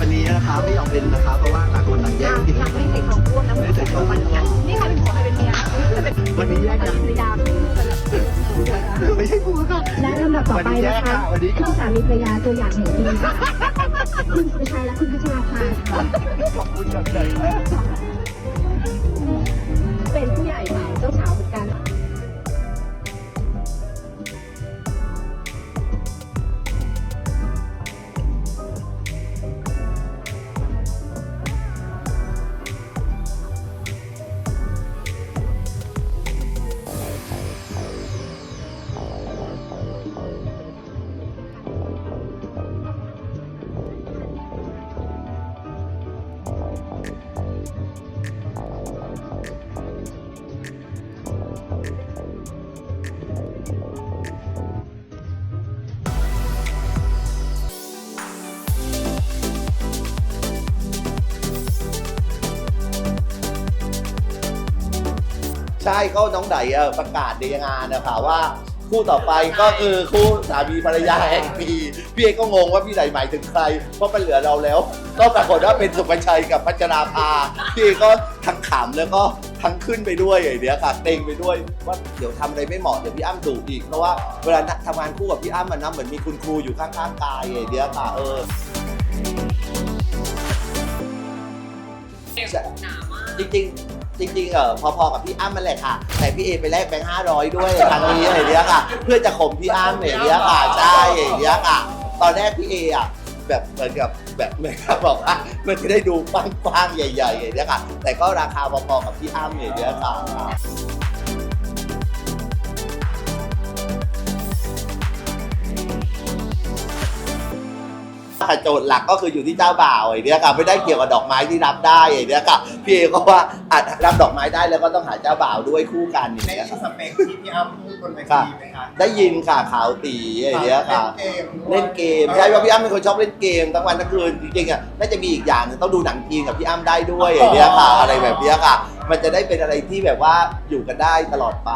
วันนี้นะครับไม่ยอมเป็นนะครับเพราะว่าต่างคนต่างแยยักงกินยังไม่ใส่ของร่วมนะไม่ใส่ของมันกันนี่ใครเป็นผัวใครเป็นเมียจะเป็นวันนี้แยกภรกันรยาคู่กันแล้วไม่ใช่ผัวค่ะและลำดับต่อไปนะคะวันนี้คู่สามีภรรยาตัวอย่างแห่งปีค่ะคุณสุชัยและคุณพัชราภาค่ะขอบคุณครับเป็ ใช่ก็น้องไดเอ่อประกาศในงานนะคะว่าคู่ต่อไปก็คือคู่สามีภรรยาแห่งปีพี่เอกก็งงว่าพี่ไดหมายถึงใคร เพราะมันเหลือเราแล้ว ก็ปรากฏว่าเป็นสุภชัยกับพัชราภาพี่เอกก็ทั้งขำแล้วก็ทั้งขึ้นไปด้วยอย่างเนี้ยค่ะเต็งไปด้วยว่าเดี๋ยวทำอะไรไม่เหมาะเดี๋ยวพี่อ้ำดุอีกเพราะว่าเวลาทำงานคู่กับพี่อ้ำมันนะเหมือนมีคุณครูอยู่ข้างๆกายอย่างเนี้ยค่ะเออจริงๆ จริงๆเออพอๆกับพี่อ้ามันแหละค่ะ แต่พี่เอไปแลกแบงค์ห้าร้อยด้วยครั้งนี้อะไรเนี้ยค่ะ เพื่อจะข่มพี่อ้ำอย่างเนี้ยค่ะใช่อย่างเนี้ยค่ะ ตอนแรกพี่เออะแบบเหมือนกับแบบเหมือนกับบอกว่ามันจะได้ดูปังๆใหญ่ๆอย่างเนี้ยค่ะ แต่ก็ราคาพอๆกับพี่อ้ำอย่างเนี้ยค่ะ โจทย์หลักก็คืออยู่ที่เจ้าบ่าวไอ้เนี้ยค่ะไม่ได้เกี่ยวกับดอกไม้ที่รับได้ไอ้เนี้ยค่ะพี่เอก็ว่าอาจรับดอกไม้ได้แล้วก็ต้องหาเจ้าบ่าวด้วยคู่กันอย่างในเงี้ยค่ะสเปคที่พี่อ้ำพูดบนเวทีไหมคะได้ยินค่ะขาวตีไอ้เนี้ยค่ะ เล่นเกมใช่ว่าพี่อ้ำเป็นคนชอบเล่นเกมทั้งวันทั้งคืนจริงๆอะน่าจะมีอีกอย่างหนึงต้องดูหนังจีนกับพี่อ้ำได้ด้วยไอ้เนี้ยค่ะอะไรแบบเนี้ยค่ะ มันจะได้เป็นอะไรที่แบบว่าอยู่กันได้ตลอดไป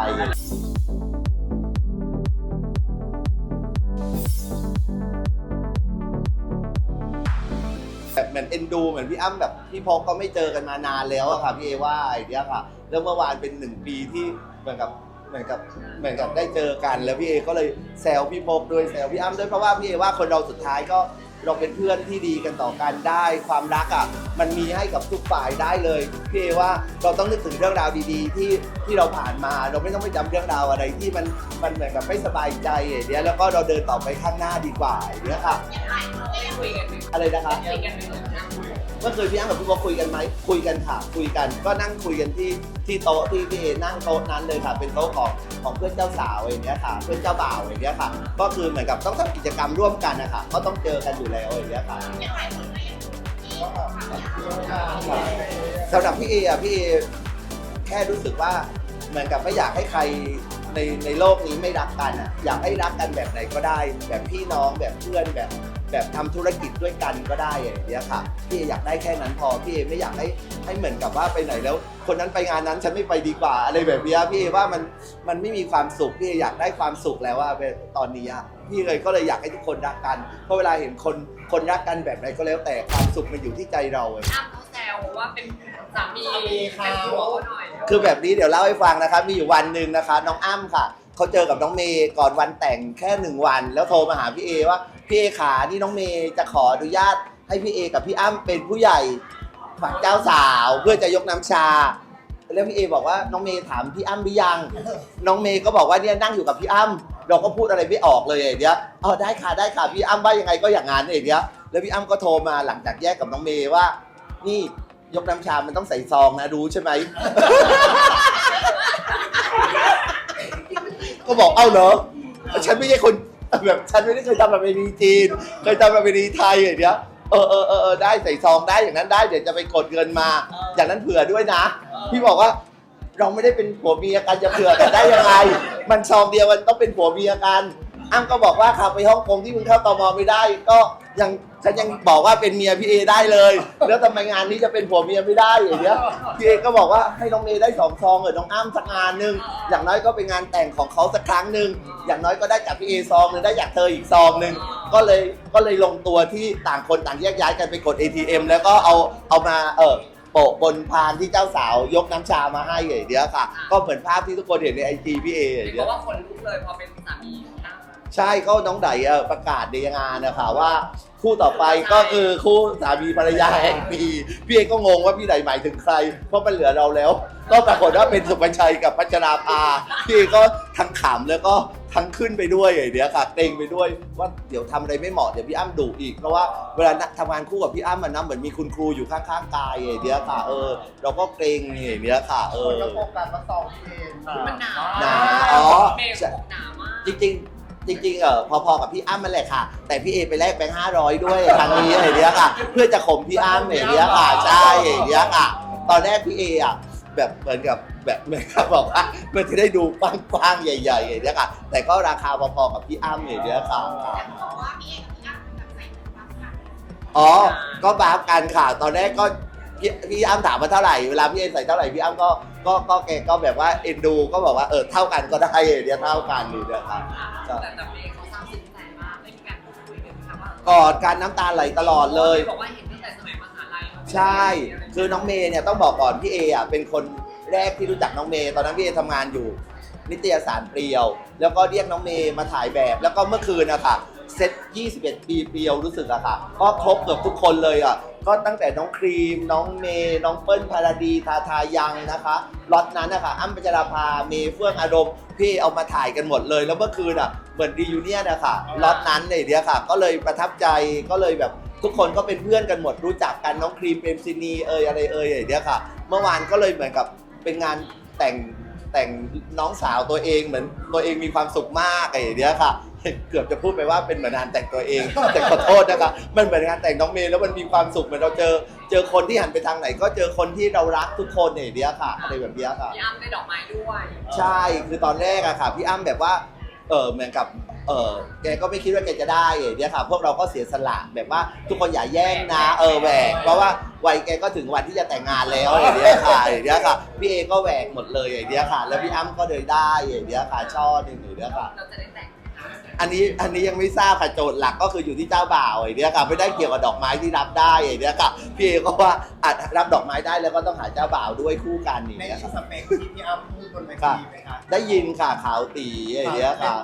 ดูเหมือนพี่อ้ำแบบพี่พกก็ไม่เจอกันมานานแล้วอะค่ะพี่เอว่าไอเดียค่ะ แล้วเมื่อวานเป็นหนึ่งปีที่เหมือนกับเหมือนกับเหมือนกับได้เจอกัน แล้วพี่เอก็เลยแซวพี่พกด้วยแซวพี่อ้ำด้วยเพราะว่าพี่เอว่าคนเราสุดท้ายก็ เราเป็นเพื่อนที่ดีกันต่อกันได้ความรักอะมันมีให้กับทุกฝ่ายได้เลยพี่เอว่าเราต้องนึกถึงเรื่องราวดีๆ ที่ที่เราผ่านมา เราไม่ต้องไปจำเรื่องราวอะไรที่มันมันเหมือนกับไม่สบายใจอย่างเนี้ยแล้วก็เราเดินต่อไปข้างหน้าดีกว่าอย่างเนี้ยค่ะอะไรนะคะ เมื่อคืนพี่อ้ำกับพี่บอกคุยกันไหมคุยกันค่ะคุยกัน ก็นั่งคุยกันที่ที่โต๊ะที่พี่เอนั่งโต๊ะนั้นเลยค่ะ เป็นโต๊ะของของเพื่อนเจ้าสาวอย่างเงี้ยค่ะ เพื่อนเจ้าบ่าวอย่างเงี้ยค่ะ ก็คือเหมือนกับต้องทำกิจกรรมร่วมกันนะคะก็ต้องเจอกันอยู่แล้วอย่างเงี้ยค่ะสำหรับพี่เออะพี่เอแค่รู้สึกว่าเหมือนกับไม่อยากให้ใครในในโลกนี้ไม่รักกันอะอยากให้รักกันแบบไหนก็ได้ แบบพี่น้องแบบเพื่อนแบบ แบบทำธุรกิจด้วยกันก็ได้อย่างเงี้ยค่ะพี่เออยากได้แค่นั้นพอพี่เอไม่อยากให้ให้เหมือนกับว่าไปไหนแล้ว คนนั้นไปงานนั้นฉันไม่ไปดีกว่าอะไรแบบเนี้ยพี่เอว่ามันมันไม่มีความสุขพี่เออยากได้ความสุขแล้วว่าตอนนี้อะพี่เลยก็เลยอยากให้ทุกคนรักกันเพราะเวลาเห็นคนคนรักกันแบบไหนก็แล้วแต่ความสุขมันอยู่ที่ใจเราเองอ้ำเขาแซวว่าเป็นสามีสามีเขาเป็นผัวหน่อยคือแบบนี้เดี๋ยวเล่าให้ฟังนะครับมีอยู่วันหนึ่งนะคะ น้องอ้ำค่ะเขาเจอกับน้องเมย์ก่อนวันแต่งแค่หนึ่งวัน แล้วโทรมาหาพี่เอว่า พี่เอขานี่น้องเมย์จะขออนุญาตให้พี่เอกับพี่อ้ำเป็นผู้ใหญ่ฝั่งเจ้าสาวเพื่อจะยกน้ำชา แล้วพี่เอบอกว่าน้องเมย์ถามพี่อ้ำหรือยัง น้องเมย์ก็บอกว่าเนี่ยนั่งอยู่กับพี่อ้ำเราก็พูดอะไรไม่ออกเลยไอ้เนี้ยอ๋อได้ค่ะได้ค่ะพี่อ้ำว่ายังไงก็อย่างนั้นไอ้เนี้ยแล้วพี่อ้ำก็โทรมาหลังจากแยกกับน้องเมย์ว่า นี่ยกน้ำชา มันต้องใส่ซองนะรู้ใช่ไหม ก็บอกเอ้าเหรอ ฉันไม่ใช่คน แบบฉันไม่ได้เคยทำแบบเวทีจีนเคยทำแบบเวทีไทยอย่างเงี้ยเออเออเออเออได้ใส่ซองได้อย่างนั้นได้เดี๋ยวจะไปกดเงินมา อย่างนั้นเผื่อด้วยนะ พี่บอกว่า เราไม่ได้เป็นผัวเมียกันจะเผื่อกันได้ยังไง มันซองเดียวมันต้องเป็นผัวเมียกันอ้ำก็บอกว่าขับไปฮ่องกงที่มึงเข้าตมไม่ได้ก็ ยังฉันยังบอกว่าเป็นเมียพี่เอได้เลย แล้วทำไมงานนี้จะเป็นผัวเมียไม่ได้อย่างเงี้ยพี่เอก็บอกว่าให้น้องเมย์ได้สองซองเออน้องอ้ำสักงานหนึ่งอย่างน้อยก็เป็นงานแต่งของเขาสักครั้งหนึ่งอย่างน้อยก็ได้จากพี่เอซองหนึ่งได้จากเธออีกซองหนึ่งก็เลยก็เลยลงตัวที่ต่างคนต่างแยกย้ายกันไปกด ATM แล้วก็เอาเอามาเออโปะบนพานที่เจ้าสาวยกน้ำชามาให้อย่างเดียวค่ะ ก็เหมือนภาพที่ทุกคนเห็นในไอจีพี่เออย่างเห็นเดีบยอกวว่าคนลุกเลยพอเป็นสามีนะ ใช่ก็น้องไดอะประกาศในงานนะคะว่า คู่ต่อไปก็คือคู่สามีภรรยาแห่งปีพี่เอกก็งงว่าพี่ไดหมายถึงใคร เพราะมันเหลือเราแล้ว ก็ปรากฏว่าเป็นสุภชัยกับพัชราภาพี่เอกก็ทั้งขำแล้วก็ทั้งขึ้นไปด้วยอย่างเดียวค่ะเกรงไปด้วยว่าเดี๋ยวทำอะไรไม่เหมาะเดี๋ยวพี่อ้ำดุอีกเพราะว่าเวลาทำงานคู่กับพี่อ้ำมันนะเหมือนมีคุณครูอยู่ข้างๆกายอย่างเดียวค่ะเออ เราก็เกรงอย่างเดียวค่ะเอคนอก็โฟกัสว่าซองพี่เอมันหนาหนาอ๋อเมย์บอกหนามากจริงๆ จริงๆเออพอๆกับพี่อ้ำมันแหละค่ะ แต่พี่เอไปแลกแบงค์ห้าร้อยด้วยครั้งนี้อะไรเนี้ยค่ะ เพื่อจะข่มพี่อ้ำอย่างเนี้ยค่ะใช่อย่างเนี้ยค่ะ ตอนแรกพี่เออะแบบเหมือนกับแบบเหมือนกับบอกว่ามันจะได้ดูกว้างๆใหญ่ๆอย่างเนี้ยค่ะ แต่ก็ราคาพอๆกับพี่อ้ำอย่างเนี้ยค่ะบอกว่าพี่เอกกับพี่อ้ำแบบใส่เหมือนบัฟกันอ๋อ ก็บาฟกันค่ะ ตอนแรกก็ พี่พี่อ้ำถามมาเท่าไหร่เวลาพี่เอใส่เท่าไหร่พี่อ้ำก็ก็ก็แกก็แบบว่าเอ็นดูก็บอกว่าเออเท่ากันก็ได้อย่างเนี้ยเท่ากันอยู่เนี้ยค่ะแต่แต่เมย์เขาสร้างสิ่งใจมากไม่มีการพูดคุยกันค่ะว่ากอดการน้ำตาไหลตลอดเลย บอกว่าเห็นตั้งแต่สมัยมหาลัยใช่คือน้องเมย์เนี่ยต้องบอกก่อนพี่เออะเป็นคนแรกที่รู้จักน้องเมย์ตอนนั้นพี่เอทำงานอยู่ นิตยสารเปรียว แล้วก็เรียกน้องเมย์มาถ่ายแบบ แล้วก็เมื่อคืนนะคะ เซต 21 ปีเปียวรู้สึกอะค่ะ ก็ครบเกือบทุกคนเลยอะก็ตั้งแต่น้องครีม น้องเมย์น้องเปิ้ลพาราดีทาทายังนะคะล็อตนั้นนะคะอ้ำปัญจราภาเมย์เฟื่องอารมณ์พี่เอามาถ่ายกันหมดเลย แล้วเมื่อคืนอะเหมือนดียูเนียนะค่ะล็อตนั้นเนี่ยเดียค่ะ ก็เลยประทับใจก็เลยแบบทุกคนก็เป็นเพื่อนกันหมดรู้จักกันน้องครีมเปรมซินีเอยอะไรเอยอย่างเนี้ยค่ะ เมื่อวานก็เลยเหมือนกับเป็นงานแต่งแต่งน้องสาวตัวเองเหมือนตัวเองมีความสุขมากอะไรอย่างเนี้ยค่ะ เกือบจะพูดไปว่าเป็นเหมือนงานแต่งตัวเอง แต่ขอโทษนะคะมันเหมือนงานแต่งน้องเมย์แล้วมันมีความสุขเหมือนเราเจอ เจอคนที่หันไปทางไหน ก็เจอคนที่เรารักทุกคนอย่างเนี้ยค่ะอะไรแบบเนี้ยค่ะ พี่อ้ำได้ดอกไม้ด้วยใช่คือตอนแรกอะค่ะ พี่อ้ำแบบว่าเออเหมือนกับเออแกก็ไม่คิดว่าแกจะได้อย่างเนี้ยค่ะ พวกเราก็เสียสละแบบว่าทุกคนอย่าแย่งนะเออแหวกเพราะว่าวัยแกก็ถึงวันที่จะแต่งงานแล้วอย่างเนี้ยค่ะอย่างเนี้ยค่ะพี่เอก็แหวกหมดเลยอย่างเนี้ยค่ะ แล้วพี่อ้ำก็เลยได้อย่างเนี้ยค่ะช่อหนึ่งอย่างเนี้ยค่ะ เราจะได้แต่งไหมคะ อันนี้อันนี้ยังไม่ทราบค่ะโจทย์หลักก็คืออยู่ที่เจ้าบ่าวไอ้เนี้ยค่ะไม่ได้เกี่ยวกับดอกไม้ที่รับได้ไอ้เนี้ยค่ะพี่เอก็ว่าอาจรับดอกไม้ได้แล้วก็ต้องหาเจ้าบ่าวด้วยคู่กันอย่างในเนี้ยค่ะสเปคที่พี่อ้ำพูดบนเวทีไหมคะได้ยินค่ะขาวตีไอ้เนี้ยค่ะ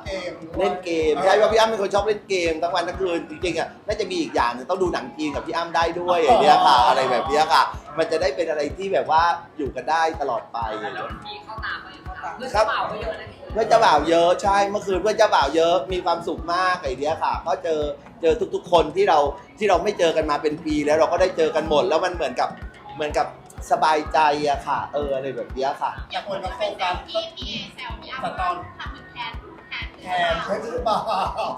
เล่นเกมใช่เพราะพี่อ้ำเป็นคนชอบเล่นเกมทั้งวันทั้งคืนจริงๆอะน่าจะมีอีกอย่างหนึงต้องดูหนังจีนกับพี่อ้ำได้ด้วยอย่างเนี้ยค่ะอะไรแบบเนี้ยค่ะ มันจะได้เป็นอะไรที่แบบว่าอยู่กันได้ตลอดไปอย่างแล้วเงี้ยมีเข้าตามไปเข้าตาม เพื่อนเจ้าบ่าวก็เยอะนะเพื่อนเจ้าบ่าวเยอะใช่เมื่อคืนเพื่อนเจ้าบ่าวเยอะมีความสุขมากไอ้เนี้ยค่ะ ก็เจอเจอทุก ๆ คนที่เราที่เราไม่เจอกันมาเป็นปี แล้วเราก็ได้เจอกันหมด แล้วมันเหมือนกับเหมือนกับสบายใจอะค่ะ เอออะไรแบบเนี้ยค่ะแต่คนก็โฟเป็นแซกัวสที่พี่เอแซวพี่อ้ำว่าทำเหมือนแทนแทนแทนใช่หรือเปล่า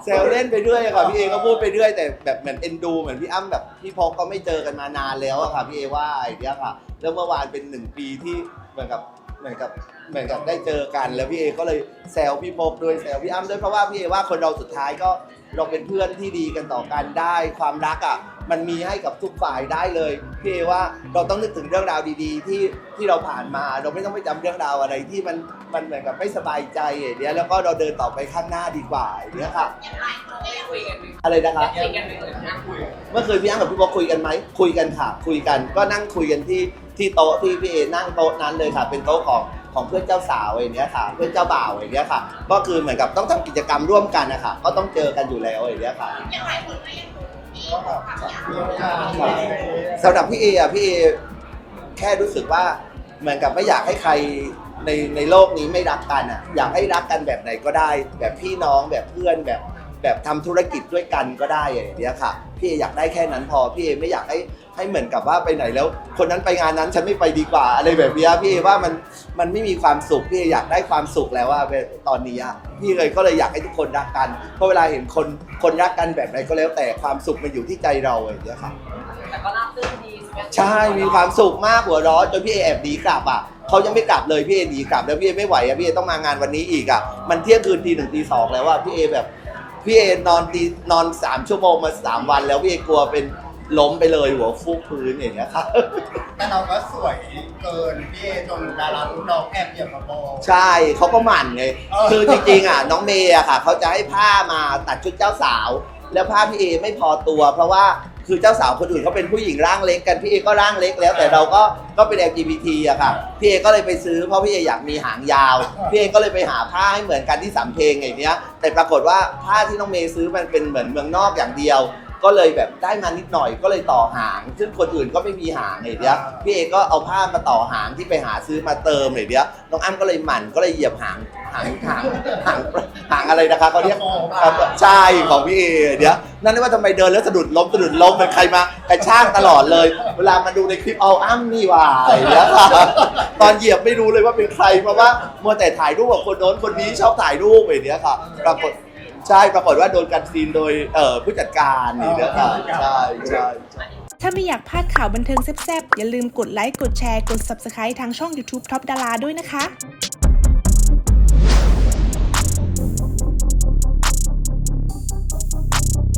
แซวเล่นไปเรื่อยอะค่ะพี่เอก็พูดไปเรื่อยแต่แบบเหมือนเอ็นดูเหมือนพี่อ้ำแบบพี่พกก็ไม่เจอกันมานานแล้วอะค่ะพี่เอว่าไอ้เนี้ยค่ะ แล้วเมื่อวานเป็นหนึ่งปีที่เหมือนกับ เหมือนกับเหมือนกับได้เจอกัน แล้วพี่เอก็เลยแซวพี่พกด้วยแซวพี่อ้ำด้วยเพราะว่าพี่เอว่าคนเราสุดท้ายก็เราเป็นเพื่อนที่ดีกันต่อกันได้ ความรักอะมันมีให้กับทุกฝ่ายได้เลยพี่เอว่าเราต้องนึกถึงเรื่องราวดีๆ ที่ที่เราผ่านมา เราไม่ต้องไปจำเรื่องราวอะไรที่มันมันเหมือนกับไม่สบายใจอย่างเนี้ยแล้วก็เราเดินต่อไปข้างหน้าดีกว่าอย่างเนี้ยค่ะยังไงคนก็ยังคุยกันไหมอะไรนะครับคุยกันไหมเลยนะคุยเมื่อคืนพี่อ้ำกับพี่บอกคุยกันไหมคุยกันค่ะ คุยกันก็นั่งคุยกันที่ ที่โต๊ะที่พี่เอนั่งโต๊ะนั้นเลยค่ะ เป็นโต๊ะของของเพื่อนเจ้าสาวอย่างเนี้ยค่ะ เพื่อนเจ้าบ่าวอย่างเนี้ยค่ะ ก็คือเหมือนกับต้องทำกิจกรรมร่วมกันนะคะก็ต้องเจอกันอยู่แล้วอย่างเนี้ยค่ะ ยังไงคนก็ยังพี่บอกกับพี่อ้ำสำหรับพี่เออะพี่เอแค่รู้สึกว่าเหมือนกับไม่อยากให้ใครในในโลกนี้ไม่รักกันอะอยากให้รักกันแบบไหนก็ได้ แบบพี่น้องแบบเพื่อนแบบแบบทำธุรกิจด้วยกันก็ได้อย่างเนี้ยค่ะ พี่เออยากได้แค่นั้นพอพี่เอไม่อยากให้ให้เหมือนกับว่าไปไหนแล้ว คนนั้นไปงานนั้นฉันไม่ไปดีกว่าอะไรแบบเนี้ยพี่เอว่ามันมันไม่มีความสุขพี่เออยากได้ความสุขแล้วว่าตอนนี้อะพี่เลยก็เลยอยากให้ทุกคนรักกันเพราะเวลาเห็นคนคนรักกันแบบไหนก็แล้วแต่ความสุขมันอยู่ที่ใจเราอย่างเงี้ยค่ะแต่ก็ราบรื่นดีใช่ไหมใช่มีความสุขมากหัวเร้อนจนพี่เอแอบหนีกลับอะเขายังไม่กลับเลยพี่เอหนีกลับแล้วพี่เอไม่ไหวอะพี่เอต้องมางานวันนี้อีกอะมันเที่ยงคืนตีหนึ่งตีสองแล้วว่าพี่เอแบบ พี่เอนอนตีนอนสามชั่วโมงมาสามวันแล้วพี่เอกลัวเป็นล้มไปเลยหัวฟูกพื้นอย่างเงี้ยครับ แต่เราก็สวยเกินพี่เอจนดารารุ่นน้องแอบเหยียบกระโปรงใช่เขาก็หมั่นไง เออ คือจริงๆอะน้องเมย์อะค่ะเขาจะให้ผ้ามาตัดชุดเจ้าสาว แล้วผ้าพี่เอไม่พอตัว เพราะว่า คือเจ้าสาวคนอื่นเขาเป็นผู้หญิงร่างเล็กกันพี่เอก็ร่างเล็กแล้ว แต่เราก็ก็เป็น LGBT อะค่ะพี่เอก็เลยไปซื้อเพราะพี่เออยากมีหางยาวพี่เอก็เลยไปหาผ้าให้เหมือนกันที่สำเพงอย่างเนี้ย แต่ปรากฏว่าผ้าที่น้องเมย์ซื้อมันเป็นเหมือนเมืองนอกอย่างเดียว ก็เลยแบบได้มานิดหน่อยก็เลยต่อหาง ซึ่งคนอื่นก็ไม่มีหางอย่างเนี้ยพี่เอก็เอาผ้ามาต่อหางที่ไปหาซื้อมาเติมอย่างเนี้ยน้องอ้ำก็เลยหมั่นก็เลยเหยียบหาง หางหางหางหางอะไรนะคะเขาเรียกใช่ของพี่เอเดี๋ยวนั่นนี่ว่าทำไมเดินแล้วสะดุดล้มสะดุดล้มเป็นใครมากระชากตลอดเลย เวลามาดูในคลิปเอาอ้ำนี่หว่าอย่างเงี้ยค่ะตอนเหยียบไม่รู้เลยว่าเป็นใครเพราะว่ามัวแต่ถ่ายรูปกับคนโน้นคนนี้ชอบถ่ายรูปอย่างเงี้ยค่ะปรากฏใช่ปรากฏว่าโดนกันซีนโดยเอ่อผู้จัดการนี่เงี้ยค่ะใช่ใช่ใช่ถ้าไม่อยากพลาดข่าวบันเทิงแซ่บๆ อย่าลืมกดไลค์ กดแชร์ กด Subscribe ทางช่อง YouTube Top Dara ด้วยนะคะ